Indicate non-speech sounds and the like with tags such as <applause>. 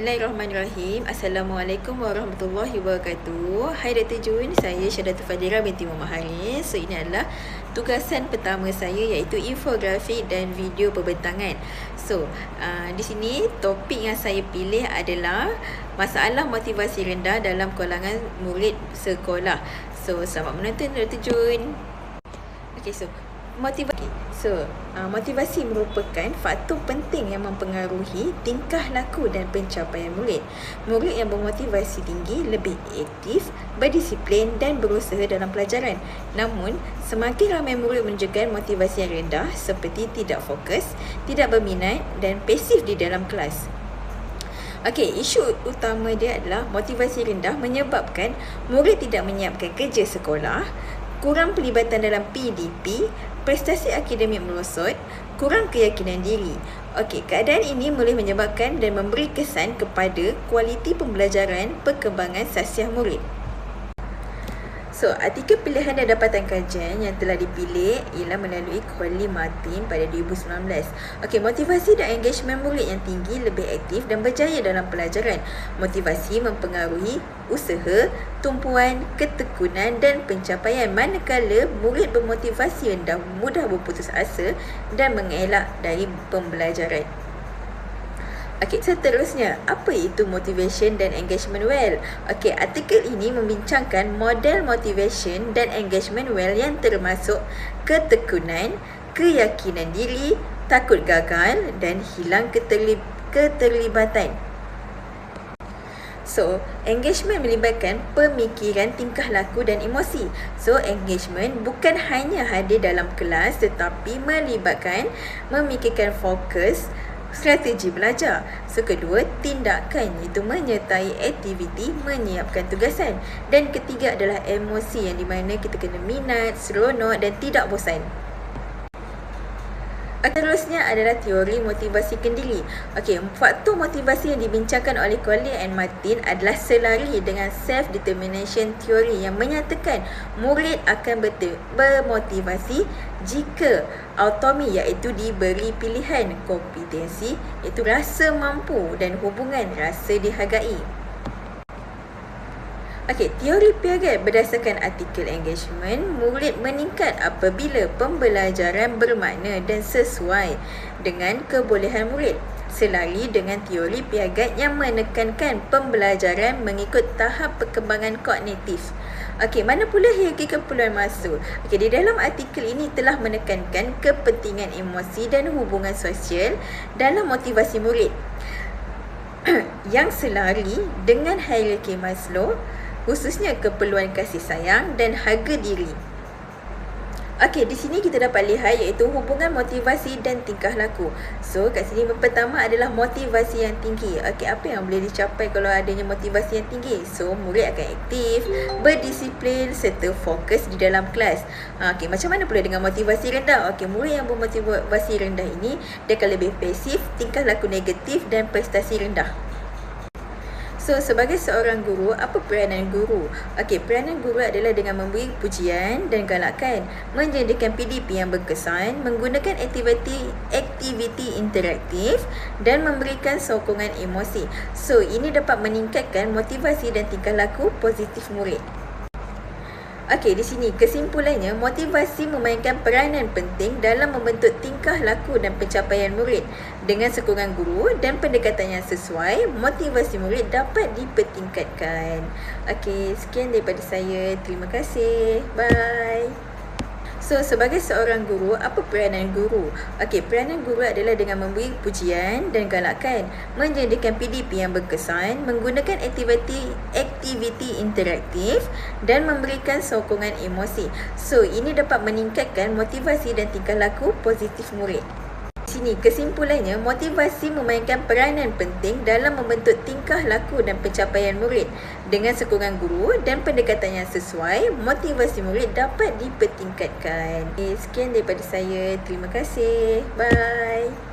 Bismillahirrahmanirrahim. Assalamualaikum warahmatullahi wabarakatuh. Hai Dr. Jun, saya Syadatul Fadira binti Muhammad Haris. So ini adalah tugasan pertama saya iaitu infografik dan video perbentangan. So, uh, di sini topik yang saya pilih adalah masalah motivasi rendah dalam kalangan murid sekolah. So, selamat menonton Dr. Jun. Okay, so motivasi. So, uh, motivasi merupakan faktor penting yang mempengaruhi tingkah laku dan pencapaian murid. Murid yang bermotivasi tinggi lebih aktif, berdisiplin dan berusaha dalam pelajaran. Namun, semakin ramai murid menunjukkan motivasi yang rendah seperti tidak fokus, tidak berminat dan pasif di dalam kelas. Okey, isu utama dia adalah motivasi rendah menyebabkan murid tidak menyiapkan kerja sekolah, kurang pelibatan dalam PDP, prestasi akademik merosot, kurang keyakinan diri. Okey, keadaan ini boleh menyebabkan dan memberi kesan kepada kualiti pembelajaran perkembangan sasiah murid. So, artikel pilihan dan dapatan kajian yang telah dipilih ialah melalui Kuali Martin pada 2019. Okey, motivasi dan engagement murid yang tinggi lebih aktif dan berjaya dalam pelajaran. Motivasi mempengaruhi usaha, tumpuan, ketekunan dan pencapaian manakala murid bermotivasi rendah mudah berputus asa dan mengelak dari pembelajaran. Okey, seterusnya, apa itu motivation dan engagement well? Okey, artikel ini membincangkan model motivation dan engagement well yang termasuk ketekunan, keyakinan diri, takut gagal dan hilang keterlib keterlibatan. So, engagement melibatkan pemikiran, tingkah laku dan emosi. So, engagement bukan hanya hadir dalam kelas tetapi melibatkan memikirkan fokus, strategi belajar. So kedua, tindakan iaitu menyertai aktiviti menyiapkan tugasan. Dan ketiga adalah emosi yang di mana kita kena minat, seronok dan tidak bosan. Seterusnya adalah teori motivasi kendiri. Okey, faktor motivasi yang dibincangkan oleh Coley and Martin adalah selari dengan self-determination theory yang menyatakan murid akan bermotivasi jika autonomi iaitu diberi pilihan kompetensi iaitu rasa mampu dan hubungan rasa dihargai. Okey, teori Piaget berdasarkan artikel engagement, murid meningkat apabila pembelajaran bermakna dan sesuai dengan kebolehan murid. Selari dengan teori Piaget yang menekankan pembelajaran mengikut tahap perkembangan kognitif. Okey, mana pula hierarki keperluan masuk? Okey, di dalam artikel ini telah menekankan kepentingan emosi dan hubungan sosial dalam motivasi murid. <clears throat> yang selari dengan hierarki Maslow khususnya keperluan kasih sayang dan harga diri. Okey, di sini kita dapat lihat iaitu hubungan motivasi dan tingkah laku. So, kat sini yang pertama adalah motivasi yang tinggi. Okey, apa yang boleh dicapai kalau adanya motivasi yang tinggi? So, murid akan aktif, berdisiplin serta fokus di dalam kelas. Okey, macam mana pula dengan motivasi rendah? Okey, murid yang bermotivasi rendah ini dia akan lebih pasif, tingkah laku negatif dan prestasi rendah. So sebagai seorang guru, apa peranan guru? Okey, peranan guru adalah dengan memberi pujian dan galakan, menjadikan PDP yang berkesan, menggunakan aktiviti aktiviti interaktif dan memberikan sokongan emosi. So ini dapat meningkatkan motivasi dan tingkah laku positif murid. Okey, di sini kesimpulannya motivasi memainkan peranan penting dalam membentuk tingkah laku dan pencapaian murid. Dengan sokongan guru dan pendekatan yang sesuai, motivasi murid dapat dipertingkatkan. Okey, sekian daripada saya. Terima kasih. Bye. So sebagai seorang guru, apa peranan guru? Okey, peranan guru adalah dengan memberi pujian dan galakan, menjadikan PDP yang berkesan, menggunakan aktiviti aktiviti interaktif dan memberikan sokongan emosi. So ini dapat meningkatkan motivasi dan tingkah laku positif murid sini kesimpulannya motivasi memainkan peranan penting dalam membentuk tingkah laku dan pencapaian murid. Dengan sokongan guru dan pendekatan yang sesuai motivasi murid dapat dipertingkatkan. Okay, sekian daripada saya. Terima kasih. Bye